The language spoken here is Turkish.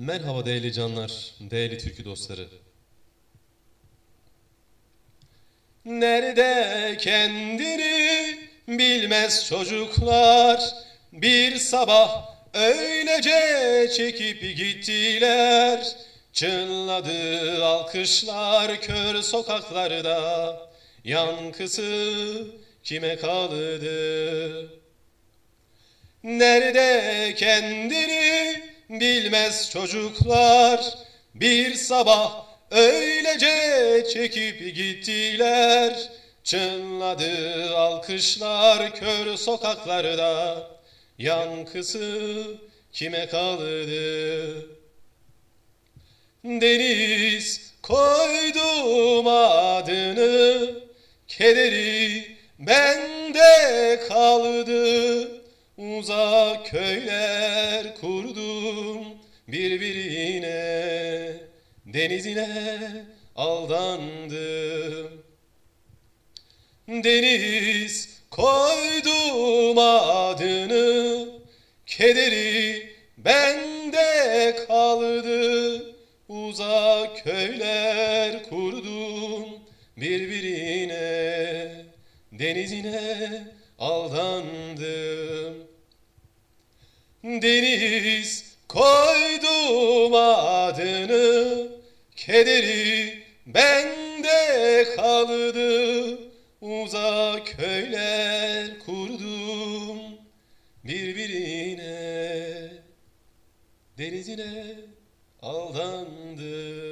Merhaba değerli canlar, değerli türkü dostları. Nerede kendini bilmez çocuklar Bir sabah öylece çekip gittiler Çınladı alkışlar kör sokaklarda Yankısı kime kaldı? Nerede kendini bilmez çocuklar Bir sabah öylece çekip gittiler. Çınladı alkışlar kör sokaklarda. Yankısı kime kaldı? Deniz koydum adını Kederi bende kaldı. Uzak köyler kurdum birbirine Denizine aldandım. Deniz koydum adını Kederi bende kaldı. Uzak köyler kurdum birbirine Denizine aldandım. Deniz koydum adını Kederi bende kaldı. Uzak köyler kurdum birbirine Denizine aldandım